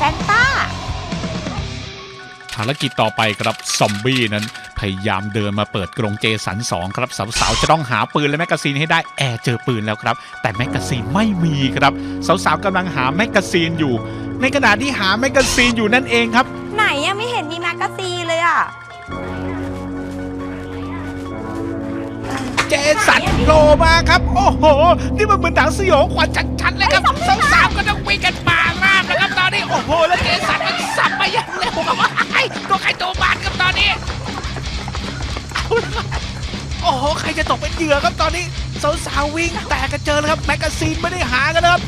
ซนต้า ภารกิจต่อไปครับซอมบี้นั้น พยายามเดินมาเปิดกรงเจสันสองครับสาวๆจะต้องหาปืนและแมกกาซีนให้ได้แอร์เจอปืนแล้วครับ แต่แมกกาซีนไม่มีครับสาวๆกำลังหาแมกกาซีนอยู่ ในขณะที่หาแมกกาซีนอยู่นั่นเองครับ ไหนยังไม่เห็นมีแมกกาซีนเลยอะเจสันโผล่มาครับ โอ้โห นี่มันเหมือนหนังสยองขวัญชัดๆเลยครับสาวๆก็ต้องวิ่งกันป่าราบ นะครับตอนนี้โอ้โหแล้วเจสันมันสับมาอย่างเร็วครับไอ้ตัวใครตัวมันครับตอนนี้โอ้โหใครจะตกเป็นเหยื่อครับตอนนี้สาวๆวิ่งแตกกันเจอแล้วครับแมกกาซีนไม่ได้หากันนะครับ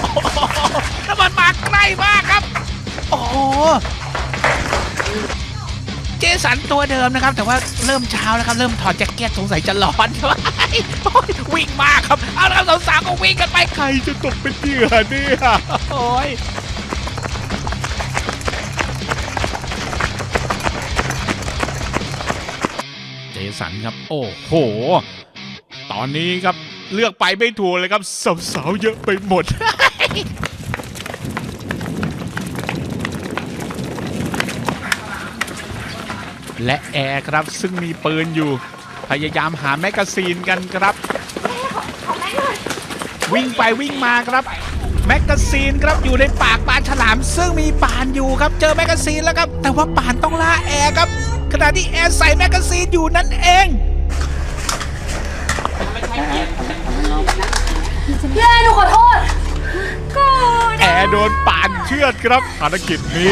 โอ้โหแล้วมันมาใกล้มากครับ โอ้โหเจสันตัวเดิมนะครับ แต่ว่าเริ่มเช้าแล้วครับ เริ่มถอดแจ็คเก็ตสงสัยจะร้อนครับโอ้ย วิ่งมากครับ เอาละครับสาวๆก็วิ่งกันไป ใครจะตกเป็นเหยื่อเนี่ยโอ้ยเจสันครับ โอ้โห ตอนนี้ครับเลือกไปไม่ถูกเลยครับสาวๆเยอะไปหมดและแอร์ครับซึ่งมีปืนอยู่ พยายามหาแมกกาซีนกันครับ วิ่งไปวิ่งมาครับ แมกกาซีนครับอยู่ในปากปลาฉลาม ซึ่งมีป่านอยู่ครับ เจอแมกกาซีนแล้วครับ แต่ว่าป่านต้องล่าแอร์ครับ ขณะที่แอร์ใส่แมกกาซีนอยู่นั่นเองเย้หนูขอโทษกูแอร์โดนป่านเชือดครับภารกิจนี้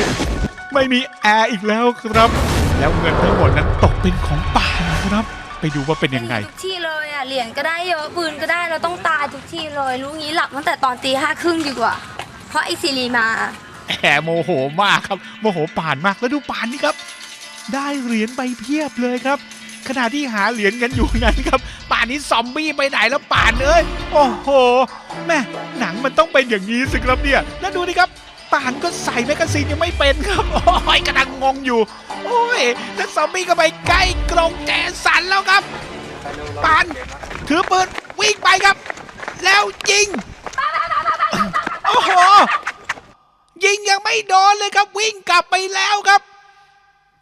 ไม่มีแอร์อีกแล้วครับ แล้วเงินทั้งหมดนั้นตกเป็นของป่านครับ ไปดูว่าเป็นยังไง ทุกที่เลยอะเหรียญก็ได้เยอะปืนก็ได้เราต้องตายทุกที่เลย รู้งี้หลับตั้งแต่ตอนตีห้าครึ่งดีกว่า เพราะไอซีรีมา แอบโมโหมากครับโมโหป่านมากแล้วดูป่านนี่ครับ ได้เหรียญไปเพียบเลยครับ ขณะที่หาเหรียญกันอยู่นั้นครับ ป่านนี้ซอมบี้ไปไหนแล้วป่านเอ้ยโอ้โหแม่หนังมันต้องเป็นอย่างนี้สิครับเนี่ยแล้วดูดิครับ ป่านก็ใส่แมกกาซีนยังไม่เป็นครับ โอ้ยกำลังงงอยู่ โอ้ยแล้วซอมบี้ก็ไปใกล้กรงแจสันแล้วครับ ป่านถือปืนวิ่งไปครับ แล้วยิง โอ้โห ยิงยังไม่โดนเลยครับ วิ่งกลับไปแล้วครับ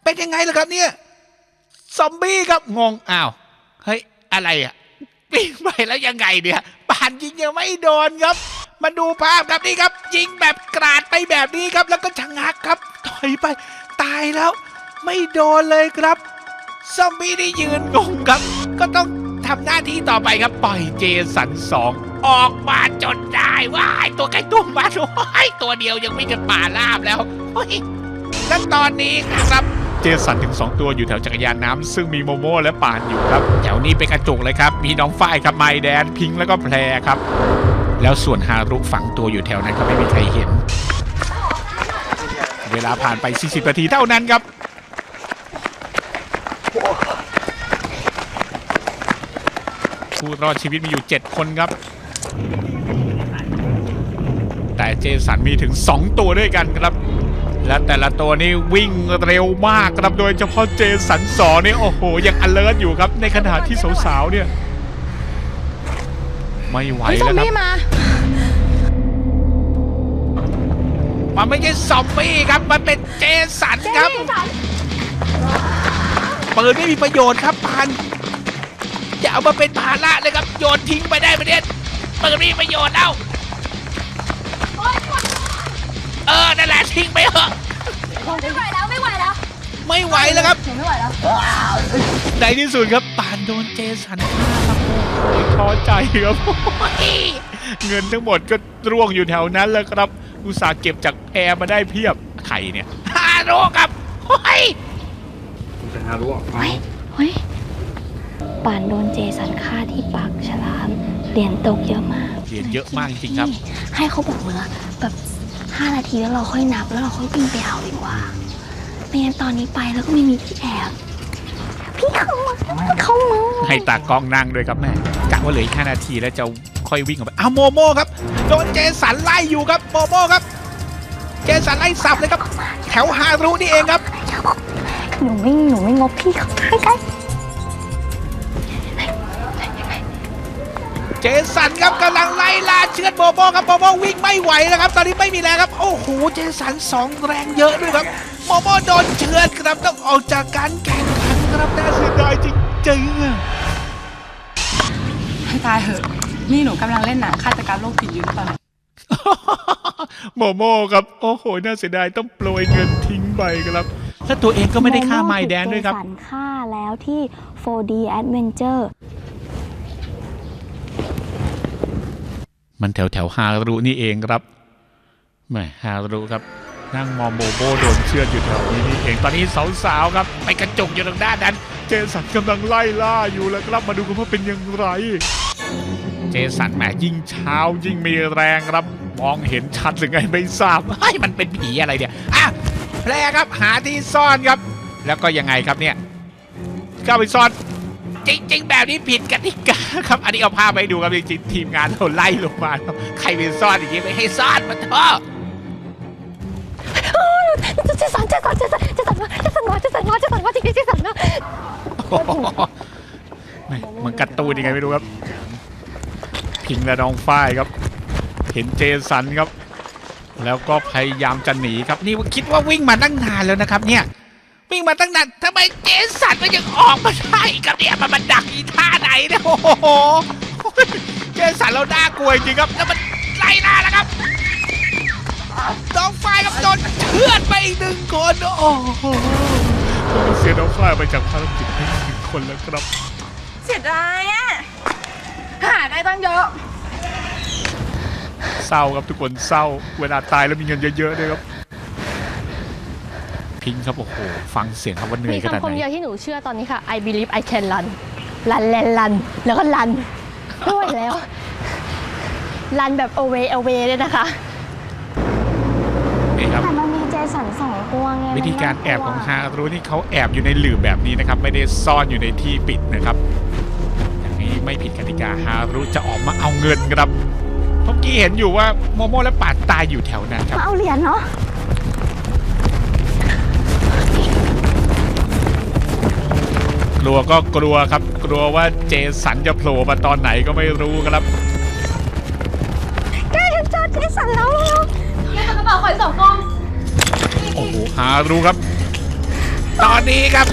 เป็นยังไงล่ะครับเนี่ยซอมบี้ครับงงอ้าวเฮ้ยอะไรอะวิ่งไปแล้วยังไงเนี่ยป่านยิงยังไม่โดนครับ มาดูภาพครับนี่ครับ ยิงแบบกราดไปแบบนี้ครับ แล้วก็ชะงักครับ ถอยไปตายแล้ว ไม่โดนเลยครับซอมบี้ได้ยืนงงครับ ก็ต้องทำหน้าที่ต่อไปครับปล่อยเจสันสองออกมาจนได้ว้ายตัวไก่ตุ้มมาว้ายตัวเดียวยังวิ่งกันป่าลาบแล้วเฮ้ยและตอนนี้ครับเจสันถึง 2 ตัวอยู่แถวจักรยานน้ำซึ่งมีโมโม่และปานอยู่ครับ แถวนี้เป็นกระจุกเลยครับ มีน้องฝ้ายครับไมแดนพิงแล้วก็แพรครับ แล้วส่วนฮารุฝังตัวอยู่แถวนั้นครับไม่มีใครเห็น เวลาผ่านไป 40 นาทีเท่านั้นครับ ผู้รอดชีวิตมีอยู่ 7 คนครับ แต่เจสันมีถึง 2 ตัวด้วยกันครับ และแต่ละตัวนี่วิ่งเร็วมากครับ โดยเฉพาะเจสันสอนี่โอ้โห ยัง alert อยู่ครับ ในขณะที่สาวๆเนี่ย ไม่ไหวเฮ้ยซอแล้มวคบี้รับมา มันไม่ใช่ซอมบี้ครับ มันเป็นเจสันครับปืนไม่มีประโยชน์ครับปานอย่าเอามาเป็นภาระเลยครับ โยนทิ้งไปได้ประเด็นปืนไม่มีประโยชน์แล้วเออนั่นแหละทิ้งไปเถอะไม่ไหวแล้วไม่ไหวแล้วไม่ไหวแล้วครับหนูไม่ไหวแล้ว ในที่สุดครับปานโดนเจสันฆ่าครับโอ้ย ท้อใจครับโอ้ยเงินทั้งหมดก็ร่วงอยู่แถวนั้นแล้วครับ อุตส่าห์เก็บจากแพรมาได้เพียบใครเนี่ยฮาโร่ครับโอ้ยคุณจะหารู้อะเฮ้ยเฮ้ยป่านโดนเจสันฆ่าที่ปากฉลามเหรียญตกเยอะมากเหรียญเยอะมากจริงๆครับ ให้เขาบอกเมื่อแบบห้านาทีแล้วเราค่อยนับแล้วเราค่อยวิ่งไปเอาดีกว่าไม่งั้นตอนนี้ไปแล้วก็ไม่มีที่แอบพี่เขามาเขามาให้ตากล้องนั่งด้วยครับแม่กะ ว่าเหลืออีก5นาทีแล้วจะค่อยวิ่งออกไปอ้าวโมโม่ครับโดนเจสันไล่อยู่ครับโมโม่ครับ เจสันไล่สับเลยครับ แถวฮารุนี่เองครับหนูไม่หนูไม่งบพี่เขาใกล้ใกล้เจเจสันครับกำลังไล่ล่าเชือดโบโบครับโบโบวิ่งไม่ไหวแล้วครับ ตอนนี้ไม่มีแรงครับ โอ้โหเจสันสองแรงเยอะด้วยครับโบโบโดนเชือดครับต้องออกจากการแข่งขันครับน่าเสียดายจริงๆอะให้ ตายเหอะ นี่หนูกำลังเล่นหนังฆาตกรรมโรคจิตอยู่หรือเปล่าโมโมครับ โอ้โห น่าเสียดายต้องโปรยเงินทิ้งไปครับและตัวเองก็ไม่ได้ฆ่าไมแดนด้วยครับโมโม่ถูกเจสันฆ่าแล้วที่ 4D Adventure มันแถวแถวๆฮารุนี่เองครับแหมฮารุครับ นั่งมองโบโบโดนเชือดอยู่แถวนี้นี่เองตอนนี้สาวๆครับ ไปกระจุกอยู่ทางด้านนั้น เจสันกำลังไล่ล่าอยู่แล้วครับมาดูกันว่าเป็นยังไง เจสันแหมยิ่งเช้ายิ่งมีแรงครับมองเห็นชัดหรือไงไม่ทราบเฮ้ยมันเป็นผีอะไรเนี่ยอะแพรครับหาที่ซ่อนครับ แล้วก็ยังไงครับเนี่ยเข้าไปซ่อนจริงๆ แบบนี้ผิดกติกาครับ อันนี้เอาภาพไปดูครับจริงๆทีมงานเราไล่ลงมาใครไปซ่อนอย่างนี้ไม่ให้ซ่อนมาเถอะเจสันเจสันเจสันเจสันมาเจสันมาเจสันมาเจสันมาจริงๆเจสันมาโอ้โหม่มันการ์ตูนยังไงไม่รู้ครับ พิงและน้องฝ้ายครับ เห็นเจสันครับ แล้วก็พยายามจะหนีครับนี่คิดว่าวิ่งมาตั้งนานแล้วนะครับ เนี่ยวิ่งมาตั้งนานทำไมเจสันมันยังออกมาได้อีกครับเนี่ยมันมาดักอีท่าไหนเนี่ยโอ้โหเจสันเราน่ากลัวจริงครับแล้วมันไล่ล่าแล้วครับน้องฝ้ายครับโดนเชือดไปอีกหนึ่งคนโอ้โหเสียน้องฝ้ายไปจากภารกิจไปอีกหนึ่งคนแล้วครับ เสียดายอะหาได้ ตั้งเยอะ เศร้าครับทุกคนเศร้า เวลาตายแล้วมีเงินเยอะๆด้วยครับ พิงค์ครับโอ้โหฟังเสียงครับว่าเหนื่อมียขนาดคำคมไหนเดียวที่หนูเชื่อตอนนี้ค่ะ I believe I can run รันแลนรันแล้วก็รันไม่ไหวแล้ว รันแบบ away away เลยนะคะ นี่ครับ แต่มันมีเจสันสองตัวไงวิธีการมันแอน่บกลัวของฮารุนี่เขาแอบอยู่ในหลืบแบบนี้นะครับ ไม่ได้ซ่อนอยู่ในที่ปิดนะครับอย่างนี้ ไม่ผิดกติกาฮารุจะออกมาเอาเงินครับเมื่อกี้เห็นอยู่ว่าโมโมและปาดตายอยู่แถวนั้นครับ มาเอาเหรียญเนาะกลัวก็กลัวครับ กลัวว่าเจสันจะโผล่มาตอนไหนก็ไม่รู้ครับแกเห็นจอเจสันแล้วแล้วโอ้โหฮารุครับ ตอนนี้ครับ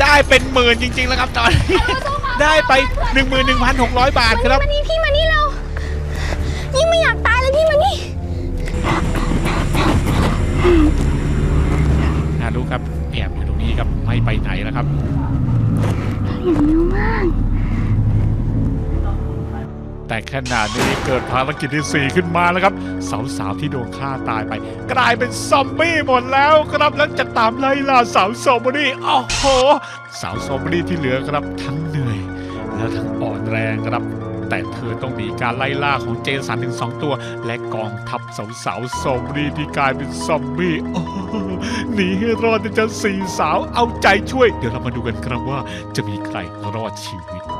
ได้เป็นหมื่นจริงๆแล้วครับตอนนี้ ได้ไป 11,600 บาทครับ มานี่พี่มานี่เรายิ่งไม่อยากตายเลยพี่มานี่ฮารุครับแอบอยู่ตรงนี้ครับไม่ไปไหนแล้วครับเหรียญเยอะมาก แต่ขนาดนี้เกิดภารกิจที่ 4 ขึ้นมาแล้วครับ สาวๆที่โดนฆ่าตายไป กลายเป็นซอมบี้หมดแล้วครับแล้วจะตามไล่ล่าสาวซอมบี้โอ้โห สาวซอมบี้ที่เหลือครับทั้งเหนื่อย และทั้งอ่อนแรงครับ แต่เธอต้องหนีการไล่ล่าของเจสันถึงสองตัว และกองทัพสาวๆซอมบี้ที่กลายเป็นซอมบี้หนีให้รอดจะสี่สาวเอาใจช่วย เดี๋ยวเรามาดูกันครับว่าจะมีใครรอดชีวิต